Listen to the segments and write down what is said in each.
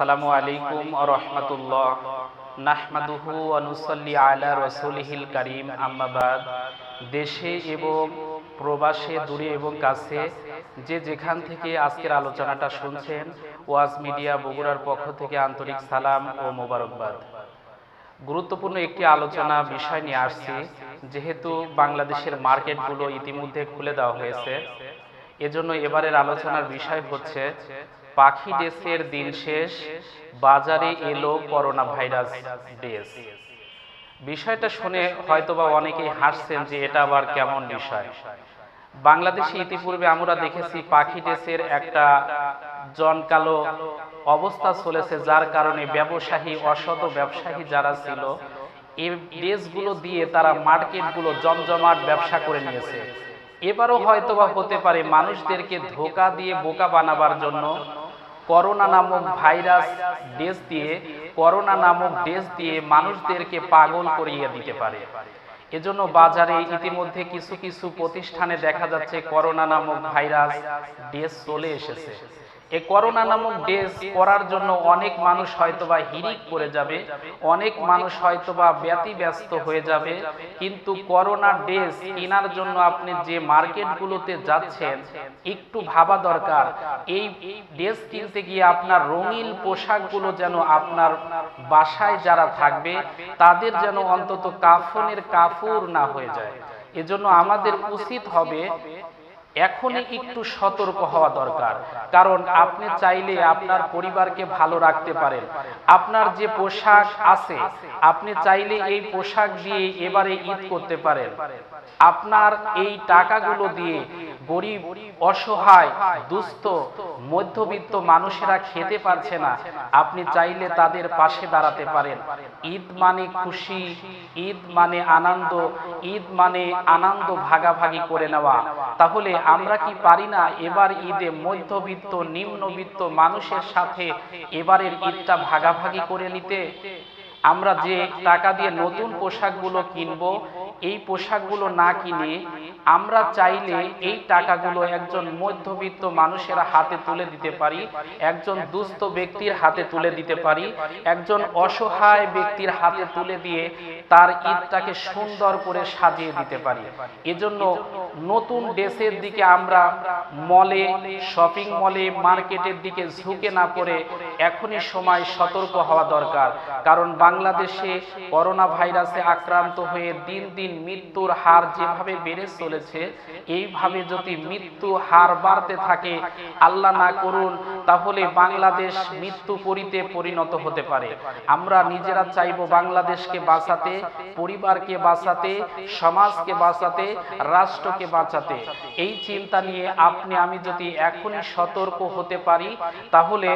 আসসালামু আলাইকুম রহমতুল্লাহ। নাহমাদুহু অনুসল্লি আলা রসুলহিল করিম। আম্মাবাদ দেশে এবং প্রবাসে, দূরে এবং কাছে যে যেখান থেকে আজকের আলোচনাটা শুনছেন, ওয়াজ মিডিয়া বগুড়ার পক্ষ থেকে আন্তরিক সালাম ও মোবারকবাদ। গুরুত্বপূর্ণ একটি আলোচনা বিষয় নিয়ে আসছি, যেহেতু বাংলাদেশের মার্কেটগুলো ইতিমধ্যে খুলে দেওয়া হয়েছে। এজন্য এবারের আলোচনার বিষয় হচ্ছে পাখি ডেসের দিন শেষ বাজারে এলো করোনা ভাইরাস ডেস বিষয়টা শুনে হয়তোবা অনেকেই হাসছেন যে এটা আবার কেমন বিষয়। বাংলাদেশে ইতিপূর্বে আমরা দেখেছি পাখি ডেসের একটা জনকালো অবস্থা চলেছে যার কারণে ব্যবসায়ী অসৎ ব্যবসায়ী যারা ছিল এই ড্রেসগুলো দিয়ে তারা মার্কেটগুলো জমজমাট ব্যবসা করে নিয়েছে। এবারও হয়তোবা হতে পারে মানুষদেরকে ধোকা দিয়ে বোকা বানাবার জন্য করোনা নামক ভাইরাস ডেস দিয়ে, করোনা নামক ডেস দিয়ে মানুষদেরকে পাগল করিয়ে দিতে পারে। এজন্য বাজারে ইতিমধ্যে কিছু কিছু প্রতিষ্ঠানে দেখা যাচ্ছে করোনা নামক ভাইরাস ডেস চলে এসেছে। এই করোনা নামক ডেস করার জন্য অনেক মানুষ হয়তোবা হিরিক করে যাবে, অনেক মানুষ হয়তোবা ব্যতিব্যস্ত হয়ে যাবে। কিন্তু করোনা ডেস কেনার জন্য আপনি যে মার্কেটগুলোতে যাচ্ছেন, একটু ভাবা দরকার। এই ড্রেস কিনতে গিয়ে আপনার রঙিন পোশাকগুলো যেন আপনার বাসায় যারা থাকবে, তাদের যেন অন্তত কাফনের কাফুর না হয়ে যায়। এজন্য আমাদের উচিত হবে এখনই একটু সতর্ক হওয়া দরকার। কারণ আপনি চাইলে আপনার পরিবারকে ভালো রাখতে পারেন। আপনার যে পোশাক আছে আপনি চাইলে এই পোশাক দিয়ে এবারে ঈদ করতে পারেন। আপনার এই টাকাগুলো দিয়ে গরিব অসহায় দুস্থ মধ্যবিত্ত মানুষেরা খেতে পারছে না। আপনি চাইলে তাদের পাশে দাঁড়াতে পারেন। ঈদ মানে খুশি ঈদ মানে আনন্দ ঈদ মানে আনন্দ ভাগাভাগি করে নেওয়া। তাহলে আমরা কি পারি না? এবার ঈদে মধ্যবিত্ত, নিম্নবিত্ত মানুষের সাথে এবারের ঈদটা ভাগাভাগি করে নিতে। আমরা যে টাকা দিয়ে নতুন পোশাকগুলো কিনবো এই পোশাকগুলো না কিনে আমরা চাইলে এই টাকাগুলো একজন মধ্যবিত্ত মানুষের হাতে তুলে দিতে পারি, একজন দুস্থ ব্যক্তির হাতে তুলে দিতে পারি, একজন অসহায় ব্যক্তির হাতে তুলে দিয়ে তার ঈদটাকে সুন্দর করে সাজিয়ে দিতে পারি। এজন্য নতুন ড্রেসের দিকে আমরা মলে, শপিং মলে, মার্কেটের দিকে ঝুঁকে না পড়ে এখনই সময় সতর্ক হওয়া দরকার। কারণ বাংলাদেশে করোনা ভাইরাসে আক্রান্ত হয়ে দিন দিন মৃত্যুর হার যেভাবে বেড়ে চলেছে, এইভাবে যদি মৃত্যু হার বাড়তে থাকে, আল্লাহ না করুন, তাহলে বাংলাদেশ মৃত্যু পরিতে পরিণত হতে পারে। আমরা নিজেরা চাইব বাংলাদেশকে বাঁচাতে, পরিবারকে বাঁচাতে, সমাজকে বাঁচাতে, রাষ্ট্রকে বাঁচাতে। এই চিন্তা নিয়ে আপনি, আমি যদি এখনই সতর্ক হতে পারি, তাহলে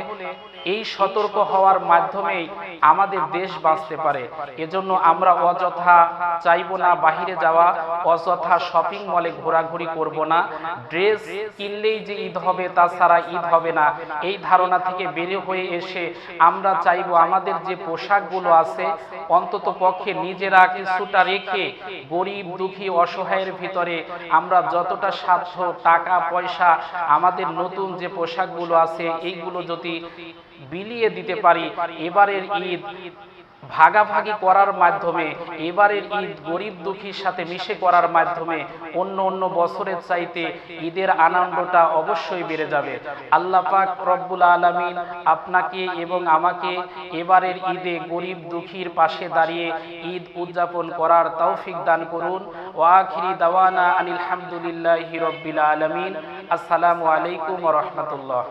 এই সতর্ক হওয়ার মাধ্যমেই আমাদের দেশ বাঁচতে পারে। এজন্য আমরা অযথা চাইব না বাহিরে যাওয়া, অযথা শপিং মলে ঘোরাঘুরি করব না। ড্রেস কিনলেই যে ঈদ হবে তাছাড়া ঈদ হবে না। এই ধারণা থেকে বেরিয়ে হয়ে এসে আমরা চাইব আমাদের যে পোশাকগুলো আছে, অন্তত পক্ষে নিজেরা কিছুটা রেখে গরিব, দুঃখী, অসহায়ের ভিতরে আমরা যতটা সাধ্য টাকা, পয়সা আমাদের নতুন যে পোশাকগুলো আছে, এইগুলো যদি বিলিয়ে দিতে পারি, এবারের ঈদ ভাগাভাগি করার মাধ্যমে, এবারের ঈদ গরিব দুঃখীর সাথে মিশে করার মাধ্যমে, অন্য অন্য বছরের চাইতে ঈদের আনন্দটা অবশ্যই বেড়ে যাবে। আল্লাহ পাক রব্বুল আলমিন আপনাকে এবং আমাকে এবারের ঈদে গরিব দুঃখীর পাশে দাঁড়িয়ে ঈদ উদযাপন করার তৌফিক দান করুন। ওয়াখিরি দাওয়ানা আনিল হামদুলিল্লাহি রব্বিল আলমিন। আসসালামু আলাইকুম রহমতুল্লাহ।